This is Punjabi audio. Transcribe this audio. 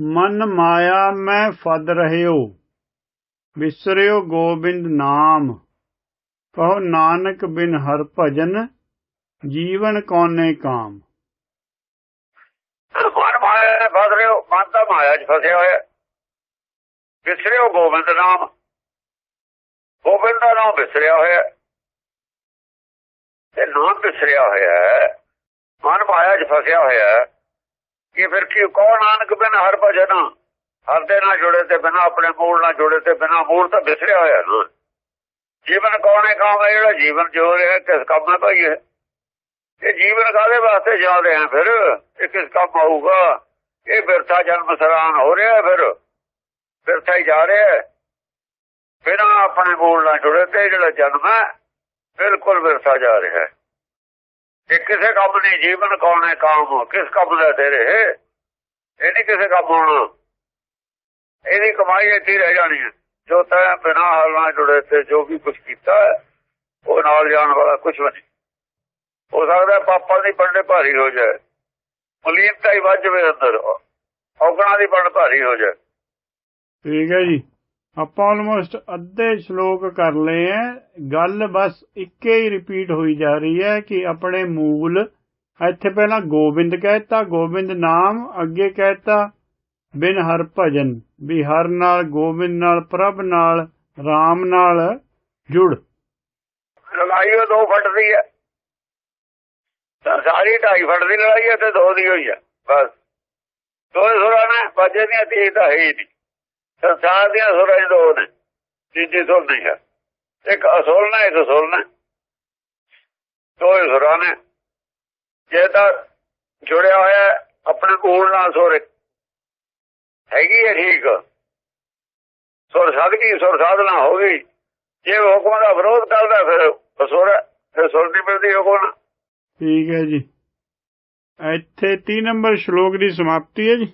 ਮਨ ਮਾਇਆ ਮੈਂ ਫਦ ਰਹਿਓ ਵਿਸਰਿਓ ਗੋਬਿੰਦ ਨਾਮ। ਕਹੋ ਨਾਨਕ ਬਿਨ ਹਰ ਭਜਨ, ਜੀਵਨ ਕੌਨੇ ਕਾਮ। ਮਨ ਮਾਇਆ ਫਸ ਰਹੇ ਮਨ ਤਾਂ ਮਾਇਆ 'ਚ ਫਸਿਆ ਹੋਇਆ। ਵਿਸਰਿਓ ਗੋਬਿੰਦ ਨਾਮ। ਗੋਬਿੰਦ ਦਾ ਨਾਮ ਵਿਸਰਿਆ ਹੋਇਆ। ਤੇ ਨਾਮ ਵਿਸਰਿਆ ਹੋਇਆ ਮਨ ਮਾਇਆ 'ਚ ਫਸਿਆ ਹੋਇਆ ਹੈ। ਫਿਰ ਕੀ, ਕੌਣ ਨਾਨਕ ਬਿਨ ਹਰ ਭਜਨ ਹਰ ਦੇ ਨਾਲ ਜੁੜੇ ਤੇ ਬਿਨਾ, ਆਪਣੇ ਮੂਲ ਨਾਲ ਜੁੜੇ ਤੇ ਬਿਨਾ, ਮੂਲ ਤਾਂ ਬਿਸਰਿਆ ਹੋਇਆ ਨਾ। ਜੀਵਨ ਕੌਣੇ ਕਾਮ ਹੈ ਜਿਹੜਾ ਜੀਵਨ ਜੋ ਰਿਹਾ, ਕਿਸ ਕੰਮ ਹੈ ਭਾਈ ਇਹ? ਇਹ ਜੀਵਨ ਕਾਦੇ ਵਾਸਤੇ ਜਾ ਰਹੇ ਫਿਰ? ਇਹ ਕਿਸ ਕੰਮ ਆਊਗਾ? ਇਹ ਬਿਰਥਾ ਜਨਮ ਸਰਾਨ ਹੋ ਰਿਹਾ ਫਿਰ। ਬਿਰਥਾ ਹੀ ਜਾ ਰਿਹਾ ਬਿਨਾ ਆਪਣੇ ਮੂਲ ਨਾਲ ਜੁੜੇ ਤੇ ਜਿਹੜਾ ਜਨਮ ਹੈ, ਬਿਲਕੁਲ ਬਿਰਥਾ ਜਾ ਰਿਹਾ ਇਹ ਕਿਸੇ ਕੰਮ ਨਹੀਂ, ਜੀਵਨ ਕੌਣੇ ਕਾਮ ਕਿਸ ਕੰਮ ਦਾ ਤੇਰੇ ਇਹ? ਨਹੀਂ ਕਿਸੇ ਕੰਮ ਆਉਣਾ ਇਹਦੀ ਕਮਾਈ ਇੱਥੇ ਰਹਿ ਜਾਣੀ ਹੈ। ਜੋ ਤੈਂ ਬਿਨਾ ਹਾਲ ਨਾਲ ਜੁੜੇ ਤੇ ਜੋ ਵੀ ਕੁਝ ਕੀਤਾ ਉਹ ਨਾਲ ਜਾਣ ਵਾਲਾ ਕੁਝ ਵੀ ਨਹੀਂ। ਹੋ ਸਕਦਾ ਪਾਪਾਂ ਦੀ ਪੰਡੇ ਭਾਰੀ ਹੋ ਜਾਏ। ਮਲੀਨਤਾ ਹੀ ਵੱਜ ਜਵੇ ਅੰਦਰ। ਔਗਣਾ ਦੀ ਪੰਡ ਭਾਰੀ ਹੋ ਜਾਏ। ਠੀਕ ਹੈ ਜੀ। ਆਪਾਂ ਆਲਮੋਸਟ ਅੱਧੇ ਸ਼ਲੋਕ ਕਰ ਲਏ ਆ। ਗੱਲ ਬਸ ਇੱਕੇ ਹੀ ਰਿਪੀਟ ਹੋਈ ਜਾ ਰਹੀ ਹੈ ਕਿ ਆਪਣੇ ਮੂਲ, ਇੱਥੇ ਪਹਿਲਾਂ ਗੋਬਿੰਦ ਕਹਿਤਾ, ਗੋਬਿੰਦ ਨਾਮ, ਅੱਗੇ ਕਹਿਤਾ, ਬਿਨ ਹਰ ਭਜਨ, ਵੀ ਹਰ ਨਾਲ ਗੋਬਿੰਦ ਨਾਲ, ਪ੍ਰਭ ਨਾਲ RAM ਨਾਲ ਜੁੜ। ਲੜਾਈ ਉਹ ਦੋ ਫਟ ਦੀ ਹੈ। ਸਾਰੀ ਢਾਈ ਫਟ ਦੀ ਲੜਾਈ ਹੈ ਤੇ ਦੋ ਦੀ ਹੋਈ ਹੈ। ਬਸ। ਦੋ ਸੁਰਾਂ ਨੇ, ਬਾਜੇ ਦੀਆਂ ਤੀਹ ਤਾਂ ਹੈ ਹੀ ਨਹੀਂ। ਸੰਸਾਰ ਦੀਆਂ ਸੁਰਾਂ ਹੀ ਦੋ ਨੇ, ਤੀਜੀ ਸੁਰ ਨਹੀਂ ਹੈ। ਇੱਕ ਅਸੁਰ ਨੇ, ਇੱਕ ਸੁਰ ਨੇ। ਦੋ ਸੁਰਾਂ ਨੇ। ਜੇ ਤਾਂ ਜੁੜਿਆ ਹੋਇਆ ਆਪਣੇ ਕੋਲ ਨਾਲ ਸੁਰ। ਹੈਗੀ ਹੈ ਠੀਕ। ਸੁਰ ਸਕਦੀ ਸੁਰ ਸਾਧਨਾ ਹੋ ਗਈ। ਜੇ ਹੁਕਮ ਦਾ ਵਿਰੋਧ ਕਰਦਾ ਫਿਰ ਅਸੁਰ ਫਿਰ ਸੁਰ ਨਹੀਂ ਮਿਲਦੀ ਹੁਕਮ ਠੀਕ ਹੈ ਜੀ। ਇੱਥੇ 3 ਨੰਬਰ ਸ਼ਲੋਕ ਦੀ ਸਮਾਪਤੀ ਹੈ ਜੀ।